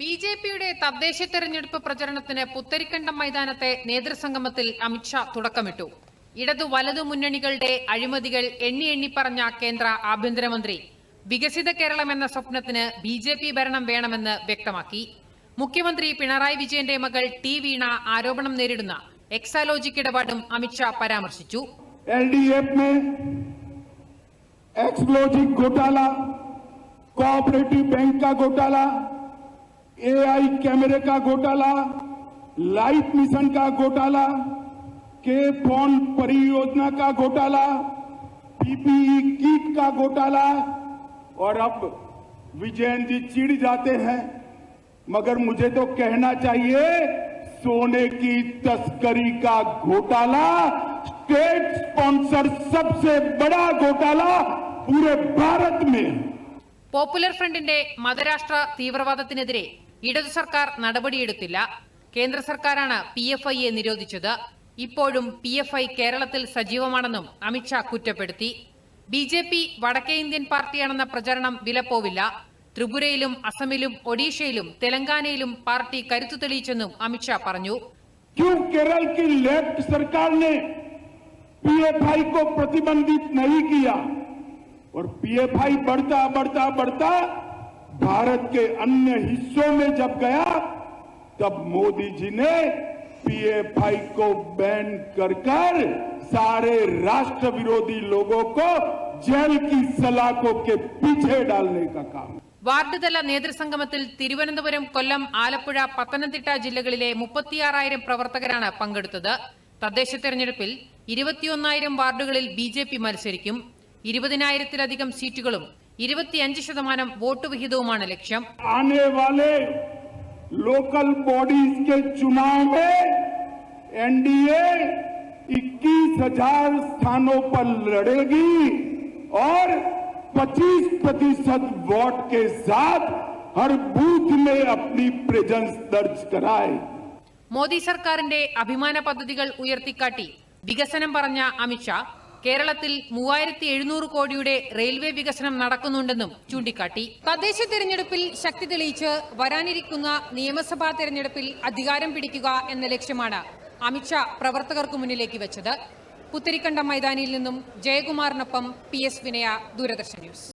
B J പിയുടെ തദ്ദേശ തെരഞ്ഞെടുപ്പ് പ്രചരണത്തിന് പുത്തരിക്കണ്ടം മൈതാനത്തെ നേതൃസംഗമത്തിൽ അമിത്ഷാ തുടക്കമിട്ടു ഇടതു വലതു മുന്നണികളുടെ അഴിമതികൾ എണ്ണി എണ്ണി പറഞ്ഞ കേന്ദ്ര ആഭ്യന്തരമന്ത്രി വികസിത കേരളം എന്ന സ്വപ്നത്തിന് ബി ജെ പി ഭരണം വേണമെന്ന് വ്യക്തമാക്കി മുഖ്യമന്ത്രി പിണറായി വിജയന്റെ മകൾ ടി വീണ ആരോപണം നേരിടുന്ന എക്സാലോജിക് ഇടപാടും അമിത്ഷാ പരാമർശിച്ചു एलडीएफ में एक्सप्लोजिव घोटाला कोऑपरेटिव बैंक का घोटाला एआई कैमरे का घोटाला लाइफ मिशन का घोटाला के फोन परियोजना का घोटाला पीपीई किट का घोटाला और अब विजयन जी चिढ़ जाते हैं मगर मुझे तो कहना चाहिए सोने की तस्करी का घोटाला स्टेट स्पॉन्सर सबसे बड़ा घोटाला पूरे भारत में है പോപ്പുലർ ഫ്രണ്ടിന്റെ മതരാഷ്ട്ര തീവ്രവാദത്തിനെതിരെ ഇടതു സർക്കാർ നടപടിയെടുത്തില്ല. കേന്ദ്ര സർക്കാരാണ് പി എഫ് ഐയെ നിരോധിച്ചത്. ഇപ്പോഴും പി എഫ് ഐ കേരളത്തിൽ സജീവമാണെന്നും അമിത്ഷാ കുറ്റപ്പെടുത്തി. ബി ജെ പി വടക്കേ ഇന്ത്യൻ പാർട്ടിയാണെന്ന പ്രചരണം വിലപ്പോവില്ല. ത്രിപുരയിലും അസമിലും ഒഡീഷയിലും തെലങ്കാനയിലും പാർട്ടി കരുത്തു തെളിയിച്ചെന്നും അമിത്ഷാ പറഞ്ഞു. भारत के अन्य हिस्सों में जब गया तब मोदी जी ने पीएफआई को बैन कर कर सारे राष्ट्र विरोधी लोगों को जेल की सलाखों के पीछे डालने का काम വാർഡ് തല നേതൃസംഗമത്തിൽ തിരുവനന്തപുരം കൊല്ലം ആലപ്പുഴ പത്തനംതിട്ട ജില്ലകളിലെ മുപ്പത്തിയാറായിരം പ്രവർത്തകരാണ് പങ്കെടുത്തത് തദ്ദേശ തെരഞ്ഞെടുപ്പിൽ ഇരുപത്തിയൊന്നായിരം വാർഡുകളിൽ ബി ജെ പി മത്സരിക്കും ഇരുപതിനായിരത്തിലധികം സീറ്റുകളും ഇരുപത്തിയഞ്ച് ശതമാനം വോട്ട് വിഹിതവുമാണ് ലക്ഷ്യം आने वाले लोकल बॉडीज के चुनाव में एनडीए 21,000 स्थानों पर लड़ेगी और 25 प्रतिशत वोट के साथ हर बूथ में अपनी प्रेजेंस दर्ज कराए മോദി സർക്കാരിന്റെ അഭിമാന പദ്ധതികൾ ഉയർത്തിക്കാട്ടി വികസനം പറഞ്ഞ അമിത്ഷാ കേരളത്തിൽ മൂവായിരത്തി എഴുന്നൂറ് കോടിയുടെ റെയിൽവേ വികസനം നടക്കുന്നുണ്ടെന്നും ചൂണ്ടിക്കാട്ടി. തദ്ദേശ തെരഞ്ഞെടുപ്പിൽ ശക്തി തെളിയിച്ച് വരാനിരിക്കുന്ന നിയമസഭാ തെരഞ്ഞെടുപ്പിൽ അധികാരം പിടിക്കുക എന്ന ലക്ഷ്യമാണ് അമിത്ഷാ പ്രവർത്തകർക്ക് മുന്നിലേക്ക് വെച്ചത്. പുത്തരിക്കണ്ടം മൈതാനിയിൽ നിന്നും ജയകുമാറിനൊപ്പം പി എസ് വിനയ ദൂരദർശൻ ന്യൂസ്.